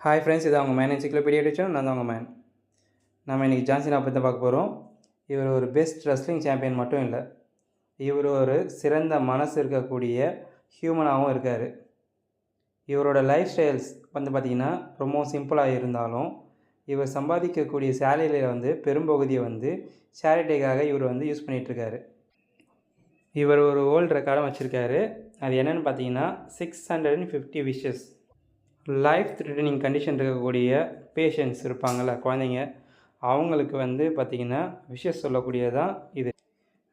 Hi friends இது அவங்க man என்சிக்ளோபீடியா teacher நான் அவங்க மேன் நம்ம இன்றைக்கி ஜான்சினா பற்றி தான் பார்க்க போகிறோம் இவர் ஒரு பெஸ்ட் ரெஸ்லிங் சாம்பியன் மட்டும் இல்லை இவர் ஒரு சிறந்த மனசு இருக்கக்கூடிய ஹியூமனாகவும் இருக்கார். இவரோட லைஃப் ஸ்டைல்ஸ் வந்து பார்த்திங்கன்னா ரொம்ப சிம்பிளாக இருந்தாலும் இவர் சம்பாதிக்கக்கூடிய சேலரியில் வந்து பெரும்பகுதியை வந்து சேரிட்டிக்காக இவர் வந்து யூஸ் பண்ணிகிட்ருக்காரு இவர் ஒரு ஓல்டு ரெக்கார்டும் வச்சுருக்காரு. அது என்னென்னு பார்த்தீங்கன்னா six hundred and fifty wishes life threatening condition இருக்கக்கூடிய பேஷண்ட்ஸ் இருப்பாங்கள்ல குழந்தைங்க அவங்களுக்கு வந்து பார்த்திங்கன்னா விஷயம் சொல்லக்கூடியதான் இது.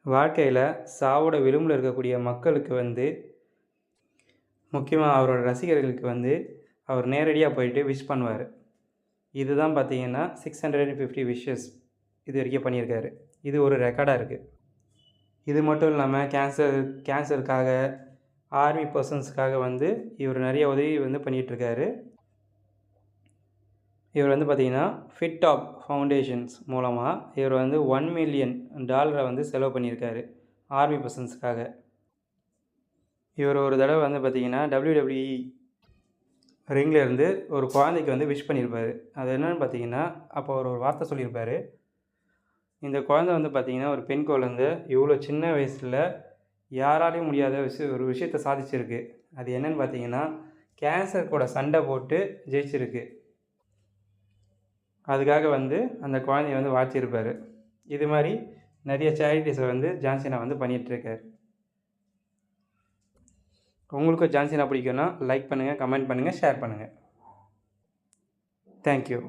வாழ்க்கையில் சாவோட விளிம்பில் இருக்கக்கூடிய மக்களுக்கு வந்து முக்கியமாக அவரோட ரசிகர்களுக்கு வந்து அவர் நேரடியாக போயிட்டு விஷ் பண்ணுவார். இதுதான் பார்த்திங்கன்னா six hundred and fifty wishes இது வரைக்கும் பண்ணியிருக்காரு. இது ஒரு ரெக்கார்டாக இருக்குது இது மட்டும் இல்லாமல் கேன்சர் கேன்சருக்காக ஆர்மி பர்சன்ஸுக்காக வந்து இவர் நிறைய உதவி வந்து பண்ணிகிட்ருக்காரு இவர் வந்து பார்த்திங்கன்னா ஃபிட் டாப் ஃபவுண்டேஷன்ஸ் மூலமாக இவர் வந்து ஒன் மில்லியன் டாலரை வந்து செலவு பண்ணியிருக்காரு ஆர்மி பர்சன்ஸுக்காக இவர் ஒரு தடவை வந்து பார்த்திங்கன்னா டபிள்யூடபிள்யூஇ ரிங்கில் இருந்து ஒரு குழந்தைக்கு வந்து விஷ் பண்ணியிருப்பார். அது என்னென்னு பார்த்தீங்கன்னா அப்போ அவர் ஒரு வார்த்தை சொல்லியிருப்பார். இந்த குழந்தை வந்து பார்த்திங்கன்னா ஒரு பெண் குழந்தை. இவ்வளோ சின்ன வயசில் யாராலையும் முடியாத விஷயம் ஒரு விஷயத்தை சாதிச்சிருக்கு. அது என்னென்னு பார்த்தீங்கன்னா கேன்சர் கூட சண்டை போட்டு ஜெயிச்சிருக்கு. அதுக்காக வந்து அந்த குழந்தைய வந்து வாழ்த்திருப்பார் இது மாதிரி நிறைய சேரிட்டிஸை வந்து ஜான்சினா வந்து பண்ணிகிட்ருக்கார் உங்களுக்கும் ஜான்சினா பிடிக்கும்னா லைக் பண்ணுங்கள் கமெண்ட் பண்ணுங்கள் ஷேர் பண்ணுங்கள் தேங்க்யூ